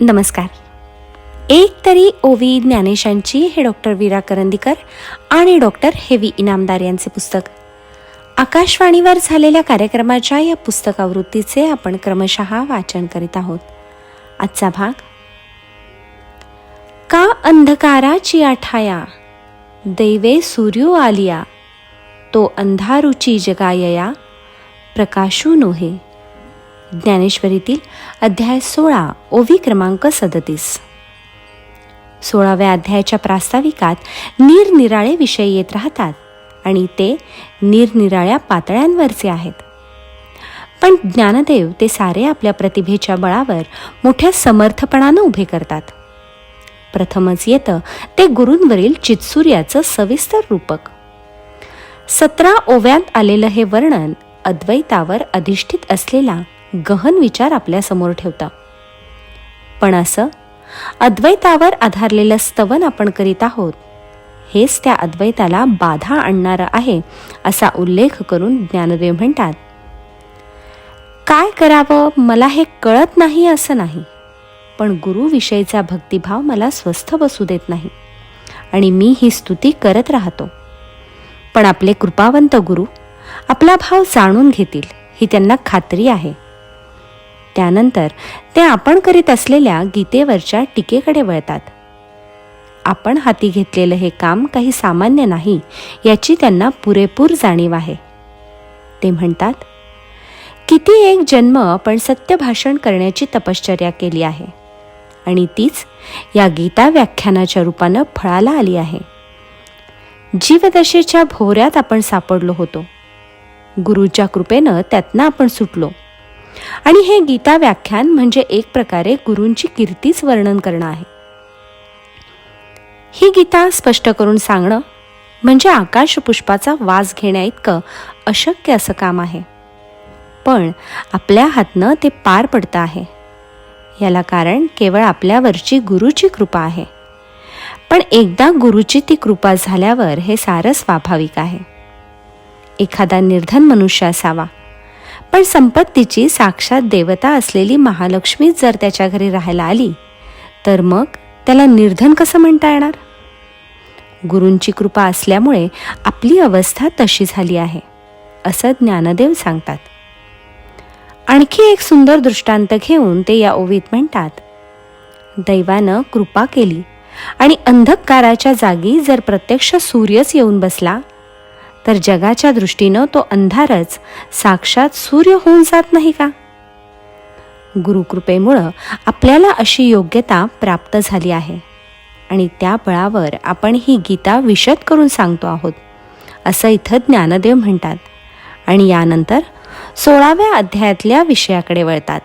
नमस्कार. एक तरी ओवी ज्ञानेशांची हे डॉक्टर वीरा करंदीकर आणि डॉक्टर हेवी इनामदार यांचे पुस्तक. आकाशवाणीवर झालेल्या कार्यक्रमाच्या या पुस्तकावृत्तीचे आपण क्रमशः वाचन करीत आहोत. आजचा भाग का अंधकाराची आठाया? दैवे सूर्यो आलिया तो अंधारुची जगायया प्रकाशू नोहे. ज्ञानेश्वरीतील अध्याय सोळा ओवी क्रमांक सदतीस. सोळाव्या अध्यायाच्या प्रास्ताविकात निरनिराळे विषय येत राहतात आणि ते निरनिराळ्या पातळ्यांवरचे आहेत. पण ज्ञानदेव ते सारे आपल्या प्रतिभेच्या बळावर मोठ्या समर्थपणानं उभे करतात. प्रथमच येतं ते गुरूंवरील चित्सूर्याचं सविस्तर रूपक. सतरा ओव्यात आलेलं हे वर्णन अद्वैतावर अधिष्ठित असलेला गहन विचार आपल्यासमोर ठेवता. पण असं अद्वैतावर आधारलेलं स्तवन आपण करीत आहोत हेच त्या अद्वैताला बाधा आणणारं आहे असा उल्लेख करून ज्ञानदेव म्हणतात. काय करावं मला हे कळत नाही असं नाही पण गुरुविषयीचा भक्तिभाव मला स्वस्थ बसू देत नाही आणि मी ही स्तुती करत राहतो. पण आपले कृपावंत गुरु आपला भाव जाणून घेतील ही त्यांना खात्री आहे. त्यानंतर ते आपण करीत असलेल्या गीतेवरच्या टीकेकडे वळतात. आपण हाती घेतलेलं हे काम काही सामान्य नाही याची त्यांना पुरेपूर जाणीव आहे. ते म्हणतात किती एक जन्म आपण सत्य भाषण करण्याची तपश्चर्या केली आहे आणि तीच या गीता व्याख्यानाच्या रूपानं फळाला आली आहे. जीवदशेच्या भोवऱ्यात आपण सापडलो होतो. गुरुच्या कृपेनं त्यातनं आपण सुटलो. आणि हे गीता व्याख्यान म्हणजे एक प्रकारे गुरूंची कीर्तीच वर्णन करणं आहे. ही गीता स्पष्ट करून सांगणं म्हणजे आकाश पुष्पाचा वास घेण्याइतकं अशक्य असं काम आहे. पण आपल्या हातनं ते पार पडतं आहे. याला कारण केवळ आपल्यावरची गुरुची कृपा आहे. पण एकदा गुरुची ती कृपा झाल्यावर हे सारं स्वाभाविक आहे. एखादा निर्धन मनुष्य असावा पण संपत्तीची साक्षात देवता असलेली महालक्ष्मी जर त्याच्या घरी राहायला आली तर मग त्याला निर्धन कसं म्हणता येणार? गुरूंची कृपा असल्यामुळे आपली अवस्था तशी झाली आहे असं ज्ञानदेव सांगतात. आणखी एक सुंदर दृष्टांत घेऊन ते या ओवीत म्हणतात दैवानं कृपा केली आणि अंधकाराच्या जागी जर प्रत्यक्ष सूर्यच येऊन बसला तर जगाच्या दृष्टीनं तो अंधारच. साक्षात सूर्य होऊन जात नाही का? गुरुकृपेमुळं आपल्याला अशी योग्यता प्राप्त झाली आहे. आणि त्या बळावर आपण ही गीता विशद करून सांगतो आहोत. असं इथं ज्ञानदेव म्हणतात. आणि यानंतर सोळाव्या अध्यायातल्या विषयाकडे वळतात.